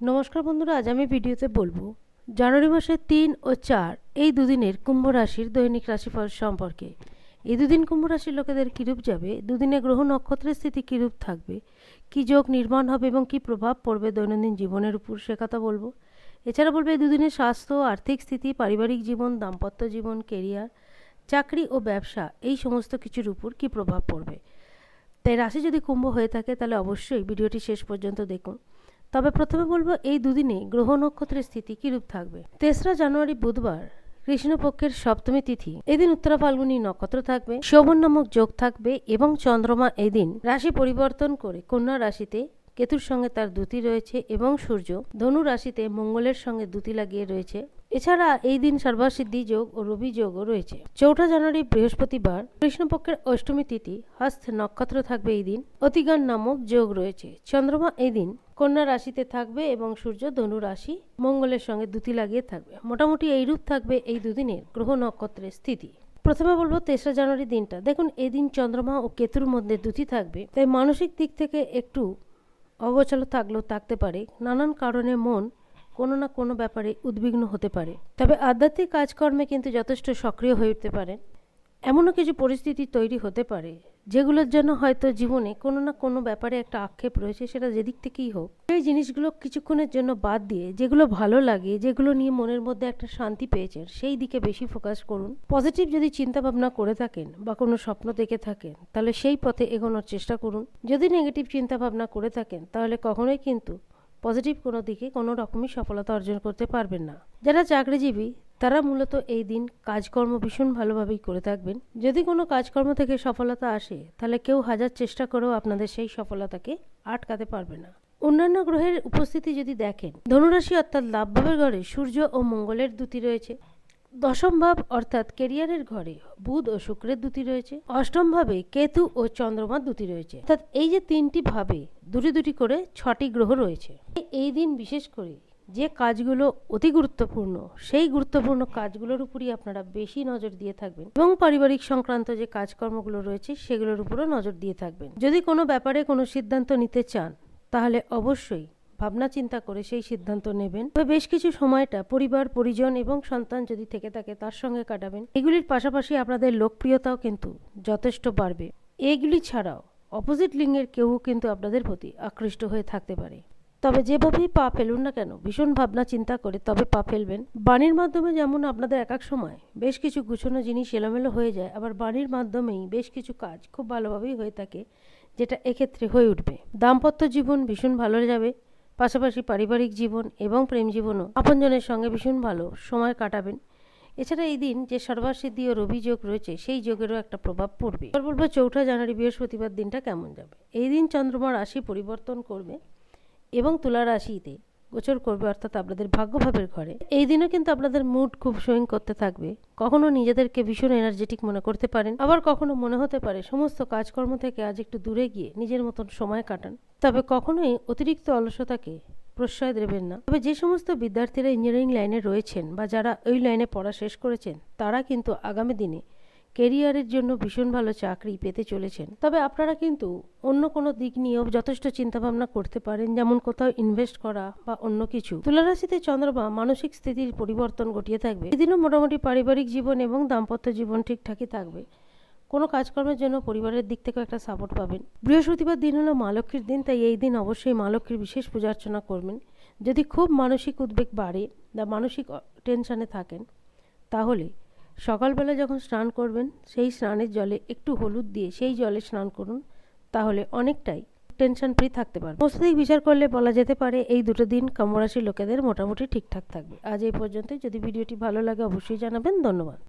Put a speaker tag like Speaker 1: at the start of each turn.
Speaker 1: নমস্কার বন্ধুরা, আজ আমি ভিডিওতে বলব, জানুয়ারি মাসের তিন ও চার, এই দুদিনের কুম্ভ রাশির দৈনিক রাশিফল সম্পর্কে। এই দুদিন কুম্ভ রাশির লোকেদের কীরূপ যাবে, দুদিনে গ্রহ নক্ষত্রের স্থিতি কীরূপ থাকবে, কী যোগ নির্মাণ হবে এবং কী প্রভাব পড়বে দৈনন্দিন জীবনের উপর, সে কথা বলব। এছাড়া বলবে, এই দুদিনের স্বাস্থ্য, আর্থিক স্থিতি, পারিবারিক জীবন, দাম্পত্য জীবন কেরিয়ার চাকরি ও ব্যবসা, এই সমস্ত কিছুর উপর কী প্রভাব পড়বে। তাই রাশি যদি কুম্ভ হয়ে থাকে, তাহলে অবশ্যই ভিডিওটি শেষ পর্যন্ত দেখুন। তবে প্রথমে বলব এই দুদিনে গ্রহ নক্ষত্রের স্থিতি কিরূপ থাকবে? তেসরা জানুয়ারি বুধবার, কৃষ্ণপক্ষের সপ্তমী তিথি। এদিন উত্তরা ফাল্গুনী নক্ষত্র থাকবে, শোভন নামক যোগ থাকবে এবং চন্দ্রমা এদিন রাশি পরিবর্তন করে কন্যা রাশিতে কেতুর সঙ্গে তার দুতি রয়েছে এবং সূর্য ধনু রাশিতে মঙ্গলের সঙ্গে দুতি লাগিয়ে রয়েছে। এছাড়া এই দিন সর্বসিদ্ধি যোগ ও রবি যোগও রয়েছে। চৌঠা জানুয়ারি বৃহস্পতিবার, কৃষ্ণপক্ষের অষ্টমী তিথি, হস্ত নক্ষত্র থাকবে এই দিন। অতিগান নামক যোগ রয়েছে। চন্দ্রমা এই দিন কন্যা রাশিতে থাকবে এবং সূর্য ধনু রাশি মঙ্গলের সঙ্গে দুতি লাগিয়ে থাকবে। মোটামুটি এইরূপ থাকবে এই দুদিনের গ্রহ নক্ষত্রের স্থিতি। প্রথমে বলব তেসরা জানুয়ারি দিনটা। দেখুন, এদিন চন্দ্রমা ও কেতুর মধ্যে দুটি থাকবে, তাই মানসিক দিক থেকে একটু অগোছালো থাকলেও থাকতে পারে। নানান কারণে মন কোনো না কোনো ব্যাপারে উদ্বিগ্ন হতে পারে। তবে আধ্যাত্মিক কাজকর্মে কিন্তু যথেষ্ট সক্রিয় হয়ে উঠতে পারেন এমনও কিছু পরিস্থিতি তৈরি হতে পারে যেগুলোর জন্য হয়তো জীবনে কোনো না কোনো ব্যাপারে একটা আক্ষেপ রয়েছে, সেটা যেদিক থেকেই হোক। সেই জিনিসগুলো কিছুক্ষণের জন্য বাদ দিয়ে, যেগুলো ভালো লাগে, যেগুলো নিয়ে মনের মধ্যে একটা শান্তি পেয়েছেন, সেই দিকে বেশি ফোকাস করুন। পজিটিভ যদি চিন্তা ভাবনা করে থাকেন বা কোনো স্বপ্ন দেখে থাকেন, তাহলে সেই পথে এগোনোর চেষ্টা করুন। যদি নেগেটিভ চিন্তা ভাবনা করে থাকেন, তাহলে কখনোই কিন্তু পজিটিভ কোনো দিকে কোনো রকমই সফলতা অর্জন করতে পারবেন না। যারা চাকরিজীবী তারা মূলত এই দিন কাজকর্ম ভীষণ ভালোভাবেই করে থাকবেন। যদি কোনো কাজকর্ম থেকে সফলতা আসে, তাহলে কেউ হাজার চেষ্টা করেও আপনাদের সেই সফলতাকে আটকাতে পারবে না। অন্যান্য গ্রহের উপস্থিতি যদি দেখেন, ধনুরাশি অর্থাৎ লাভভাবের ঘরে সূর্য ও মঙ্গলের দুটি রয়েছে। দশম ভাব অর্থাৎ কেরিয়ারের ঘরে বুধ ও শুক্রের দুটি রয়েছে। অষ্টম ভাবে কেতু ও চন্দ্রমার দুটি রয়েছে। অর্থাৎ এই যে তিনটি ভাবে দুটি দুটি করে ছটি গ্রহ রয়েছে। এই দিন বিশেষ করে যে কাজগুলো অতি গুরুত্বপূর্ণ, সেই গুরুত্বপূর্ণ কাজগুলোর উপরই আপনারা বেশি নজর দিয়ে থাকবেন এবং পারিবারিক সংক্রান্ত যে কাজকর্মগুলো রয়েছে, সেগুলোর উপরও নজর দিয়ে থাকবেন। যদি কোনো ব্যাপারে কোনো সিদ্ধান্ত নিতে চান, তাহলে অবশ্যই ভাবনা চিন্তা করে সেই সিদ্ধান্ত নেবেন। তবে বেশ কিছু সময়টা পরিবার, পরিজন এবং সন্তান যদি থেকে থাকে, তার সঙ্গে কাটাবেন। এগুলির পাশাপাশি আপনাদের লোকপ্রিয়তাও কিন্তু যথেষ্ট বাড়বে। এগুলি ছাড়াও অপোজিট লিঙ্গের কেউ কিন্তু আপনাদের প্রতি আকৃষ্ট হয়ে থাকতে পারে। তবে যেভাবেই পা ফেলুন না কেন, ভীষণ ভাবনা চিন্তা করে তবে পা ফেলবেন। বাণীর মাধ্যমে যেমন আপনাদের এক এক সময়, বেশ কিছু গুছানো জিনিস এলোমেলো হয়ে যায়, আবার বাণীর মাধ্যমেই বেশ কিছু কাজ খুব ভালোভাবেই হয়ে থাকে, যেটা এক্ষেত্রে হয়ে উঠবে। দাম্পত্য জীবন ভীষণ ভালো যাবে, পাশাপাশি পারিবারিক জীবন এবং প্রেম জীবনও আপনজনের সঙ্গে ভীষণ ভালো সময় কাটাবেন। এছাড়া এই দিন যে সর্বাসিদ্ধি ও রবি যোগ রয়েছে, সেই যোগেরও একটা প্রভাব পড়বে। চৌঠা জানুয়ারি বৃহস্পতিবার দিনটা কেমন যাবে? এই দিন চন্দ্রমা রাশি পরিবর্তন করবে। এবং তুলা রাশিতে গোচর করবে, অর্থাৎ আপনাদের ভাগ্যভাবের ঘরে। এই দিনও কিন্তু আপনাদের মুড খুব সুইং করতে থাকবে। কখনো নিজেদেরকে ভীষণ এনার্জেটিক মনে করতে পারেন, আবার কখনো মনে হতে পারে সমস্ত কাজকর্ম থেকে আজ একটু দূরে গিয়ে নিজের মতন সময় কাটান। তবে কখনোই অতিরিক্ত অলসতাকে প্রশ্রয় দেবেন না। তবে যে সমস্ত বিদ্যার্থীরা ইঞ্জিনিয়ারিং লাইনে রয়েছেন বা যারা ওই লাইনে পড়া শেষ করেছেন, তারা কিন্তু আগামী দিনে কেরিয়ারের জন্য ভীষণ ভালো চাকরি পেতে চলেছেন। তবে আপনারা কিন্তু অন্য কোনো দিক নিয়েও যথেষ্ট চিন্তাভাবনা করতে পারেন, যেমন কোথাও ইনভেস্ট করা বা অন্য কিছু। তুলারাশিতে চন্দ্রমা মানসিক স্থিতির পরিবর্তন ঘটিয়ে থাকবে। এদিনও মোটামুটি পারিবারিক জীবন এবং দাম্পত্য জীবন ঠিকঠাকই থাকবে। কোনো কাজকর্মের জন্য পরিবারের দিক থেকেও একটা সাপোর্ট পাবেন। বৃহস্পতিবার দিন হলো মা লক্ষ্মীর দিন, তাই এই দিন অবশ্যই মা লক্ষ্মীর বিশেষ পূজা অর্চনা করবেন। যদি খুব মানসিক উদ্বেগ বাড়ে বা মানসিক টেনশানে থাকেন, তাহলে সকালবেলা যখন স্নান করবেন, সেই স্নানের জলে একটু হলুদ দিয়ে সেই জলে স্নান করুন, তাহলে অনেকটাই টেনশন ফ্রি থাকতে পারবে সমস্ত দিক বিচার করলে বলা যেতে পারে এই দুটো দিন কমরাশি লোকেদের মোটামুটি ঠিকঠাক থাকবে। আজ এই পর্যন্তই। যদি ভিডিওটি ভালো লাগে, অবশ্যই জানাবেন। ধন্যবাদ।